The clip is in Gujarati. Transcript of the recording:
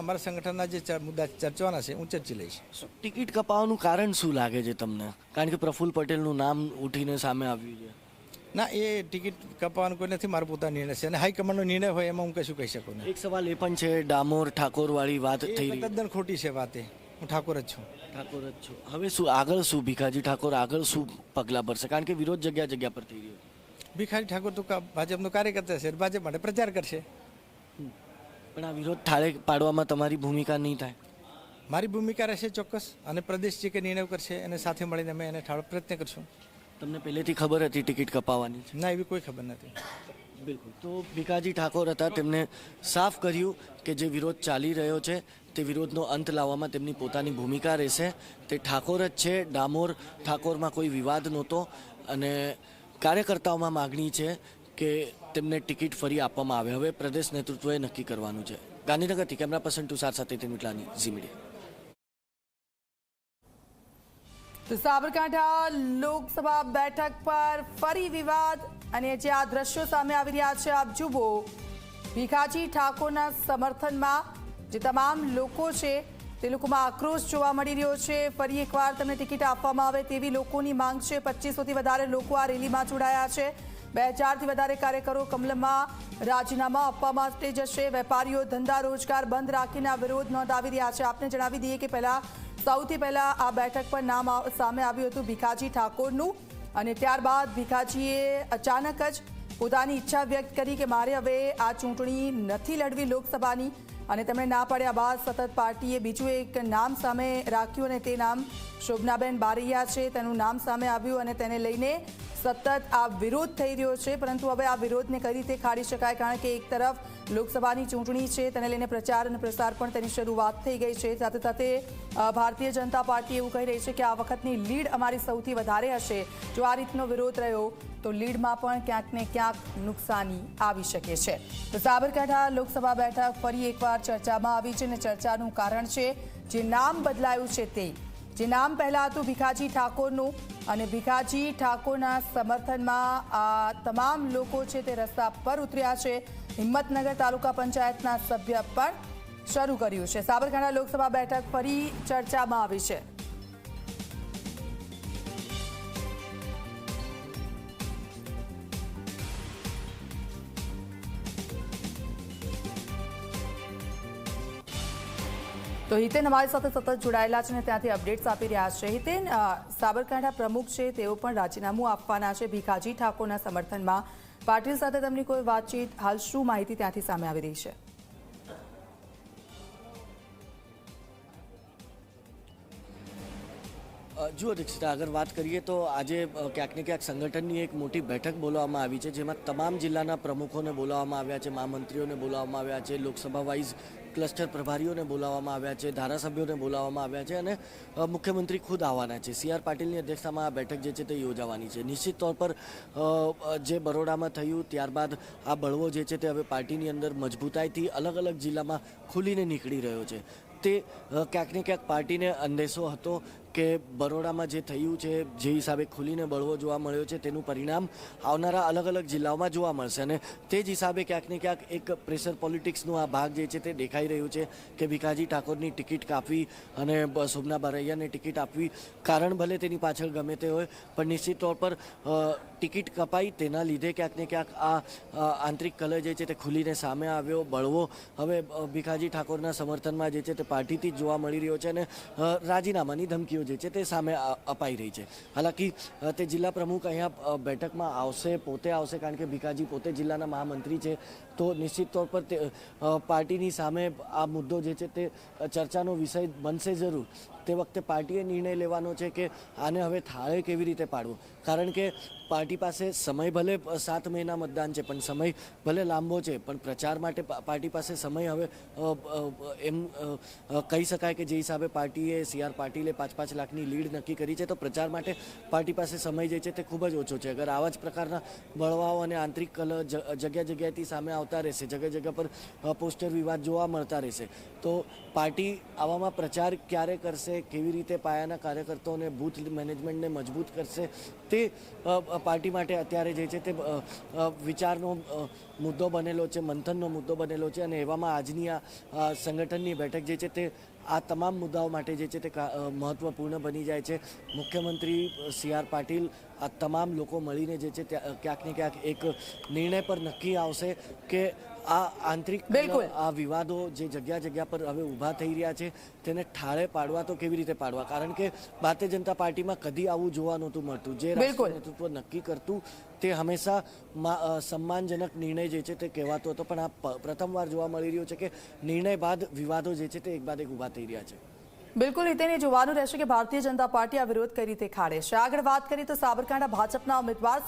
અમારા સંગઠનના જે મુદ્દા ચર્ચવાના છે હું ચર્ચી લઈશ. ટિકિટ કપાવવાનું કારણ શું લાગે છે તમને? કારણ કે પ્રફુલ પટેલનું નામ ઉઠીને સામે આવ્યું છે. ના એ ટિકિટ કપાવવાનું કોઈ નથી મારો પોતાનો નિર્ણય છે. અને હાઈકમાન્ડનો નિર્ણય હોય એમાં હું કશું કહી શકું નહીં. એક સવાલ એ પણ છે ડામોર ઠાકોર વાળી વાત થઈ તદ્દન ખોટી છે વાત એ. હું ઠાકોર જ છું. ઠાકોર જ છું. હવે શું આગળ શું? ભીખાજી ઠાકોર આગળ શું પગલાં ભરશે? કારણ કે વિરોધ જગ્યા જગ્યા પર થઈ રહ્યો ભીખાજી ઠાકોર તો ભાજપનો કાર્યકર્તા છે ભાજપ માટે પ્રચાર કરશે. પણ આ વિરોધ ઠાળે પાડવામાં તમારી ભૂમિકા નહીં થાય. મારી ભૂમિકા રહેશે ચોક્કસ અને પ્રદેશ જે કે નિર્ણય કરશે એને સાથે મળીને અમે એને ઠાળો પ્રયત્ન કરશું. તમને પહેલેથી ખબર હતી ટિકિટ કપાવવાની ના એવી કોઈ ખબર નથી. બિલકુલ. તો ભીખાજી ઠાકોર હતા તેમણે સાફ કર્યું કે જે વિરોધ ચાલી રહ્યો છે તે વિરોધનો અંત લાવવામાં તેમની પોતાની ભૂમિકા રહેશે. તે ઠાકોર જ છે ડામોર ઠાકોરમાં કોઈ વિવાદ નહોતો અને કાર્યકર્તાઓમાં માગણી છે કે તેમને ટિકિટ ફરી આપવામાં આવે. હવે પ્રદેશ નેતૃત્વએ નક્કી કરવાનું છે. ગાંધીનગરથી કેમેરા પર્સન તુષાર સાથે તે મીટલાની ઝી મીડિયા. તો સાબરકાંઠા લોકસભા બેઠક પર ફરી વિવાદ અને જે આ દ્રશ્યો સામે આવી રહ્યા છે, આપ જુઓ. ભીખાજી ઠાકોરના સમર્થનમાં જે તમામ લોકો છે, તે લોકોમાં આક્રોશ જોવા મળી રહ્યો છે. ફરી એકવાર તમને ટિકિટ આપવામાં આવે તેવી લોકોની માંગ છે. પચીસોથી વધારે લોકો આ રેલીમાં જોડાયા છે. બે હજારથી વધારે કાર્યકરો કમલમમાં રાજીનામા આપવા માટે જશે. વેપારીઓ ધંધા રોજગાર બંધ રાખીને વિરોધ નોંધાવી રહ્યા છે. આપને જણાવી દઈએ કે પહેલા સૌથી પહેલા આ બેઠક પર નામ સામે આવ્યું હતું ભીખાજી ઠાકોરનું અને ત્યારબાદ ભીખાજીએ અચાનક જ પોતાની ઈચ્છા વ્યક્ત કરી કે મારે હવે આ ચૂંટણી નથી લડવી લોકસભાની. અને તેમણે ના પાડ્યા બાદ સતત પાર્ટીએ બીજું એક નામ સામે રાખ્યું અને તે નામ શોભનાબેન બારૈયા છે. તેનું નામ સામે આવ્યું અને તેને લઈને સતત આ વિરોધ થઈ રહ્યો છે. પરંતુ હવે આ વિરોધને કઈ રીતે ખાડી શકાય? કારણ કે એક તરફ લોકસભાની ચૂંટણી છે, તેને લઈને પ્રચાર અને પ્રસાર પણ તેની શરૂઆત થઈ ગઈ છે. સાથે સાથે ભારતીય જનતા પાર્ટી એવું કહી રહી છે કે આ વખતની લીડ અમારી સૌથી વધારે હશે. જો આ રીતનો વિરોધ રહ્યો તો લીડમાં પણ ક્યાંક ને ક્યાંક નુકસાની આવી શકે છે. તો સાબરકાંઠા લોકસભા બેઠક ફરી એકવાર ચર્ચામાં આવી છે અને ચર્ચાનું કારણ છે, જે નામ બદલાયું છે તે. જે નામ પહેલાં હતું ભીખાજી ઠાકોરનું અને ભીખાજી ઠાકોરના સમર્થનમાં આ તમામ લોકો છે તે રસ્તા પર ઉતર્યા છે. હિંમતનગર તાલુકા પંચાયતના સભ્ય પણ શરૂ કર્યું છે. સાબરકાંઠા લોકસભા બેઠક ફરી ચર્ચામાં આવી છે. તો હિતેન અમારી સાથે સતત જોડાયેલા છે અને ત્યાંથી અપડેટ્સ આપી રહ્યા છે. હિતેન સાબરકાંઠા પ્રમુખ છે, તેઓ પણ રાજીનામું આપવાના છે. ભીખાજી ઠાકોરના સમર્થનમાં પાટીલ સાથે તેમની કોઈ વાતચીત, હાલ શું માહિતી ત્યાંથી સામે આવી રહી છે? જુઓ દીક્ષિતા આગળ વાત કરીએ તો આજે ક્યાંક ને ક્યાંક સંગઠનની એક મોટી બેઠક બોલાવવામાં આવી છે, જેમાં તમામ જિલ્લાના પ્રમુખોને બોલાવવામાં આવ્યા છે, મહામંત્રીઓને બોલાવવામાં આવ્યા છે લોકસભા વાઇઝ ક્લસ્ટર પ્રભારીઓને બોલાવવામાં આવ્યા છે, ધારાસભ્યોને બોલાવવામાં આવ્યા છે અને મુખ્યમંત્રી ખુદ આવવાના છે. સી આર પાટીલની અધ્યક્ષતામાં આ બેઠક જે છે તે યોજાવાની છે. નિશ્ચિત તौर પર જે બરોડામાં થયું, ત્યારબાદ આ બળવો જે છે તે હવે પાર્ટીની અંદર મજબૂતાઈથી અલગ અલગ જિલ્લામાં ખુલીને નીકળી રહ્યો છે. તે ક્યાંક ને ક્યાંક પાર્ટીને અંદેશો હતો કે બરોડામાં જે થયું છે, જે હિસાબે ખુલીને બળવો જોવા મળ્યો છે, તેનું પરિણામ આવનારા અલગ અલગ જિલ્લાઓમાં જોવા મળશે. અને તે જ હિસાબે ક્યાંક ને ક્યાંક એક પ્રેશર પોલિટિક્સનો આ ભાગ જે છે તે દેખાઈ રહ્યું છે કે ભીખાજી ઠાકોરની ટિકિટ કાપવી અને શોભના બારૈયાને ટિકિટ આપવી કારણ ભલે તેની પાછળ ગમે તે હોય, પણ નિશ્ચિત તौर પર ટિકિટ કપાઈ તેના લીધે ક્યાંક ને ક્યાંક આ આંતરિક કલહ જે છે તે ખુલીને સામે આવ્યો, બળવો. હવે ભીખાજી ઠાકોરના સમર્થનમાં જે છે તે પાર્ટીથી જ જોવા મળી રહ્યો છે અને રાજીનામાની ધમકીઓ જે છે તે સામે અપાઈ રહી છે. હાલાકી તે જિલ્લા પ્રમુખ અહીંયા બેઠકમાં આવશે, પોતે આવશે કારણ કે ભીખાજી પોતે જિલ્લાના મહામંત્રી છે. તો નિશ્ચિત તौर પર તે પાર્ટીની સામે આ મુદ્દો જે છે તે ચર્ચાનો વિષય બનશે જરૂર. તે વખતે પાર્ટીએ નિર્ણય લેવાનો છે કે આને હવે થાળે કેવી રીતે પાડવો? કારણ કે પાર્ટી પાસે સમય ભલે સાત મહિના મતદાન છે, પણ સમય ભલે લાંબો છે, પણ પ્રચાર માટે પાર્ટી પાસે સમય હવે એમ કહી શકાય કે જે હિસાબે પાર્ટીએ સી આર પાટીલે પાંચ પાંચ લાખની લીડ નક્કી કરી છે, તો પ્રચાર માટે પાર્ટી પાસે સમય જે છે તે ખૂબ જ ઓછો છે. અગર આવા જ પ્રકારના બળવાઓ અને આંતરિક કલ જગ્યા જગ્યાએથી સામે આવતા રહેશે, જગ્યા જગ્યા પર પોસ્ટર વિવાદ જોવા મળતા રહેશે, તો પાર્ટી આવામાં પ્રચાર ક્યારે કરશે કરશે, કેવી રીતે પાયાના કાર્યકર્તાઓને બૂથ મેનેજમેન્ટને મજબૂત કરશે, તે પાર્ટી માટે અત્યારે જે છે તે વિચારનો મુદ્દો બનેલો છે, મંથનનો મુદ્દો બનેલો છે અને એવામાં આજની આ સંગઠનની બેઠક જે છે તે, આ તમામ મુદ્દાઓ માટે જે છે તે મહત્વપૂર્ણ બની જાય છે. મુખ્યમંત્રી સી આર પાટીલ, આ તમામ લોકો મળીને જે છે ક્યાંક ને ક્યાંક એક નિર્ણય પર નક્કી આવશે કે આ આંતરિક બિલકુલ. આ વિવાદો જે જગ્યા જગ્યા પર હવે ઊભા થઈ રહ્યા છે તેને ઠાળે પાડવા તો કેવી રીતે પાડવા? કારણ કે ભારતીય જનતા પાર્ટીમાં કદી આવું જોવા નહોતું મળતું. જે નેતૃત્વ નક્કી કરતું તે હંમેશા સન્માનજનક નિર્ણય જે છે તે કહેવાતો હતો. પણ આ પ્રથમવાર જોવા મળી રહ્યો છે કે નિર્ણય બાદ વિવાદો જે છે તે એક બાદ એક ઊભા થઈ રહ્યા છે. બિલકુલ રીતેને જોવાનું રહેશે કે ભારતીય જનતા પાર્ટી આ વિરોધ કઈ રીતે ખાડે છે? આગળ વાત કરીએ તો સાબરકાંઠા ભાજપના ઉમેદવાર